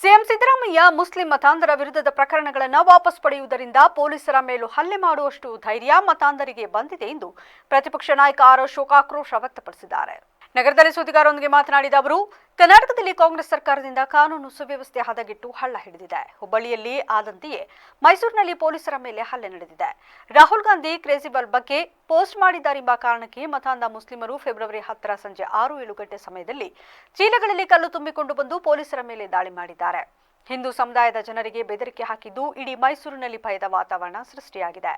CM Siddaramaiah Muslim ಮತಾಂಧರ ವಿರುದ್ಧದ ಪ್ರಕರಣಗಳನ್ನು ವಾಪಸ್ ಪಡೆಯುವುದರಿಂದ ಪೊಲೀಸರ ಮೇಲೂ ಹಲ್ಲೆ ಮಾಡುವಷ್ಟು ಧೈರ್ಯ ಮತಾಂಧರಿಗೆ ಬಂದಿದೆ ಎಂದು ಪ್ರತಿಪಕ್ಷ ನಾಯಕ ಆರ್ ಅಶೋಕ್ ಆಕ್ರೋಶ ವ್ಯಕ್ತಪಡಿಸಿದ್ದಾರೆ. ನಗರದಲ್ಲಿ ಸುದ್ದಿಗಾರರೊಂದಿಗೆ ಮಾತನಾಡಿದ ಅವರು, ಕರ್ನಾಟಕದಲ್ಲಿ ಕಾಂಗ್ರೆಸ್ ಸರ್ಕಾರದಿಂದ ಕಾನೂನು ಸುವ್ಯವಸ್ಥೆ ಹದಗೆಟ್ಟು ಹಳ್ಳ ಹಿಡಿದಿದೆ. ಹುಬ್ಬಳ್ಳಿಯಲ್ಲಿ ಆದಂತೆಯೇ ಮೈಸೂರಿನಲ್ಲಿ ಪೊಲೀಸರ ಮೇಲೆ ಹಲ್ಲೆ ನಡೆದಿದೆ. ರಾಹುಲ್ ಗಾಂಧಿ ಕ್ರೇಜಿಬಲ್ ಬಗ್ಗೆ ಪೋಸ್ಟ್ ಮಾಡಿದ್ದಾರೆಂಬ ಕಾರಣಕ್ಕೆ ಮತಾಂಧ ಮುಸ್ಲಿಮರು ಫೆಬ್ರವರಿ ಹತ್ತರ ಸಂಜೆ ಆರು ಏಳು ಗಂಟೆ ಸಮಯದಲ್ಲಿ ಚೀಲಗಳಲ್ಲಿ ಕಲ್ಲು ತುಂಬಿಕೊಂಡು ಬಂದು ಪೊಲೀಸರ ಮೇಲೆ ದಾಳಿ ಮಾಡಿದ್ದಾರೆ. ಹಿಂದೂ ಸಮುದಾಯದ ಜನರಿಗೆ ಬೆದರಿಕೆ ಹಾಕಿದ್ದು ಇಡೀ ಮೈಸೂರಿನಲ್ಲಿ ಭಯದ ವಾತಾವರಣ ಸೃಷ್ಟಿಯಾಗಿದೆ.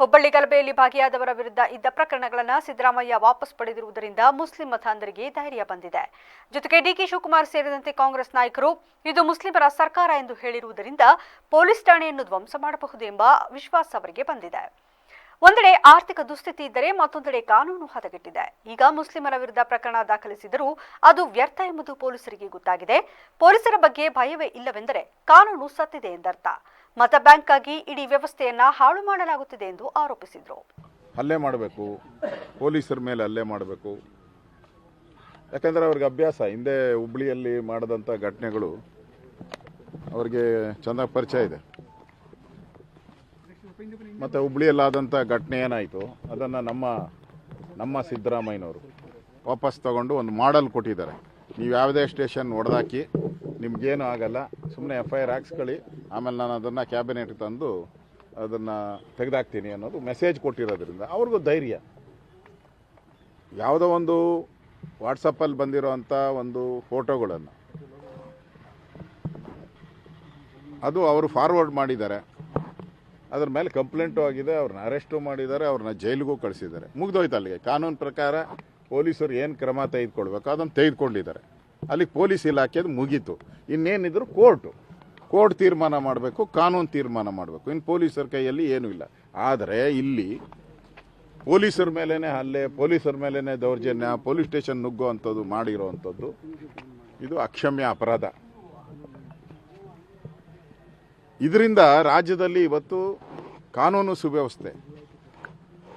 ಹುಬ್ಬಳ್ಳಿ ಗಲಭೆಯಲ್ಲಿ ಭಾಗಿಯಾದವರ ವಿರುದ್ಧ ಇದ್ದ ಪ್ರಕರಣಗಳನ್ನು ಸಿದ್ದರಾಮಯ್ಯ ವಾಪಸ್ ಪಡೆದಿರುವುದರಿಂದ ಮುಸ್ಲಿಂ ಮತಾಂಧರಿಗೆ ಧೈರ್ಯ ಬಂದಿದೆ. ಜೊತೆಗೆ ಡಿಕೆ ಶಿವಕುಮಾರ್ ಸೇರಿದಂತೆ ಕಾಂಗ್ರೆಸ್ ನಾಯಕರು, ಇದು ಮುಸ್ಲಿಮರ ಸರ್ಕಾರ ಎಂದು ಹೇಳಿರುವುದರಿಂದ ಪೊಲೀಸ್ ಠಾಣೆಯನ್ನು ಧ್ವಂಸ ಮಾಡಬಹುದು ಎಂಬ ವಿಶ್ವಾಸ ಅವರಿಗೆ ಬಂದಿದೆ. ಒಂದೆಡೆ ಆರ್ಥಿಕ ದುಸ್ಥಿತಿ ಇದ್ದರೆ ಮತ್ತೊಂದೆಡೆ ಕಾನೂನು ಹದಗೆಟ್ಟಿದೆ. ಈಗ ಮುಸ್ಲಿಮರ ವಿರುದ್ಧ ಪ್ರಕರಣ ದಾಖಲಿಸಿದರೂ ಅದು ವ್ಯರ್ಥ ಎಂಬುದು ಪೊಲೀಸರಿಗೆ ಗೊತ್ತಾಗಿದೆ. ಪೊಲೀಸರ ಬಗ್ಗೆ ಭಯವೇ ಇಲ್ಲವೆಂದರೆ ಕಾನೂನು ಸತ್ತಿದೆ ಎಂದರ್ಥ. ಮತ ಬ್ಯಾಂಕ್ಗಾಗಿ ಇಡೀ ವ್ಯವಸ್ಥೆಯನ್ನ ಹಾಳು ಮಾಡಲಾಗುತ್ತಿದೆ ಎಂದು ಆರೋಪಿಸಿದರು. ಹಲ್ಲೆ ಮಾಡಬೇಕು. ಪೊಲೀಸರ ಮೇಲೆ ಹಲ್ಲೆ ಮಾಡಬೇಕು. ಯಾಕಂದರೆ ಅವ್ರಿಗೆ ಅಭ್ಯಾಸ, ಹಿಂದೆ ಹುಬ್ಳಿಯಲ್ಲಿ ಮಾಡಿದಂಥ ಘಟನೆಗಳು ಅವ್ರಿಗೆ ಚೆನ್ನಾಗಿ ಪರಿಚಯ ಇದೆ. ಮತ್ತು ಹುಬ್ಳಿಯಲ್ಲಾದಂಥ ಘಟನೆ ಏನಾಯಿತು? ಅದನ್ನು ನಮ್ಮ ನಮ್ಮ ಸಿದ್ದರಾಮಯ್ಯನವರು ವಾಪಸ್ ತಗೊಂಡು ಒಂದು ಮಾಡಲ್ ಕೊಟ್ಟಿದ್ದಾರೆ. ನೀವು ಯಾವುದೇ ಸ್ಟೇಷನ್ ಹೊಡೆದಾಕಿ ನಿಮ್ಗೇನು ಆಗಲ್ಲ ಸುಮ್ಮನೆ ಎಫ್ ಐ ಆರ್ ಹಾಕ್ಸ್ಕೊಳ್ಳಿ, ಆಮೇಲೆ ನಾನು ಅದನ್ನು ಕ್ಯಾಬಿನೆಟ್ಗೆ ತಂದು ಅದನ್ನು ತೆಗೆದಾಕ್ತೀನಿ ಅನ್ನೋದು ಮೆಸೇಜ್ ಕೊಟ್ಟಿರೋದ್ರಿಂದ ಅವ್ರಿಗೂ ಧೈರ್ಯ. ಯಾವುದೋ ಒಂದು ವಾಟ್ಸಪ್ಪಲ್ಲಿ ಬಂದಿರೋವಂಥ ಒಂದು ಫೋಟೋಗಳನ್ನು ಅದು ಅವರು ಫಾರ್ವರ್ಡ್ ಮಾಡಿದ್ದಾರೆ. ಅದ್ರ ಮೇಲೆ ಕಂಪ್ಲೇಂಟು ಆಗಿದೆ ಅವ್ರನ್ನ ಅರೆಸ್ಟು ಮಾಡಿದ್ದಾರೆ ಅವ್ರನ್ನ ಜೈಲಿಗೂ ಕಳಿಸಿದ್ದಾರೆ. ಮುಗ್ದೋಯ್ತು ಅಲ್ಲಿಗೆ. ಕಾನೂನು ಪ್ರಕಾರ ಪೊಲೀಸರು ಏನು ಕ್ರಮ ತೆಗೆದುಕೊಳ್ಬೇಕು, ಅದನ್ನು ತೆಗೆದುಕೊಂಡಿದ್ದಾರೆ. ಅಲ್ಲಿಗೆ ಪೊಲೀಸ್ ಇಲಾಖೆದು ಮುಗೀತು. ಇನ್ನೇನಿದ್ರು ಕೋರ್ಟು. ಕೋರ್ಟ್ ತೀರ್ಮಾನ ಮಾಡಬೇಕು, ಕಾನೂನು ತೀರ್ಮಾನ ಮಾಡಬೇಕು. ಇನ್ನು ಪೊಲೀಸರ ಕೈಯಲ್ಲಿ ಏನೂ ಇಲ್ಲ. ಆದರೆ ಇಲ್ಲಿ ಪೊಲೀಸರ ಮೇಲೇ ಹಲ್ಲೆ, ಪೊಲೀಸರ ಮೇಲೇ ದೌರ್ಜನ್ಯ, ಪೊಲೀಸ್ ಸ್ಟೇಷನ್ ನುಗ್ಗೋ ಅಂಥದ್ದು ಮಾಡಿರೋ ಅಂಥದ್ದು, ಇದು ಅಕ್ಷಮ್ಯ ಅಪರಾಧ. ಇದರಿಂದ ರಾಜ್ಯದಲ್ಲಿ ಇವತ್ತು ಕಾನೂನು ಸುವ್ಯವಸ್ಥೆ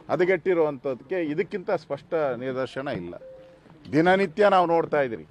ಹದಗೆಟ್ಟಿರುವಂಥದ್ದಕ್ಕೆ ಇದಕ್ಕಿಂತ ಸ್ಪಷ್ಟ ನಿದರ್ಶನ ಇಲ್ಲ. ದಿನನಿತ್ಯ ನಾವು ನೋಡ್ತಾ ಇದ್ದೀರಿ.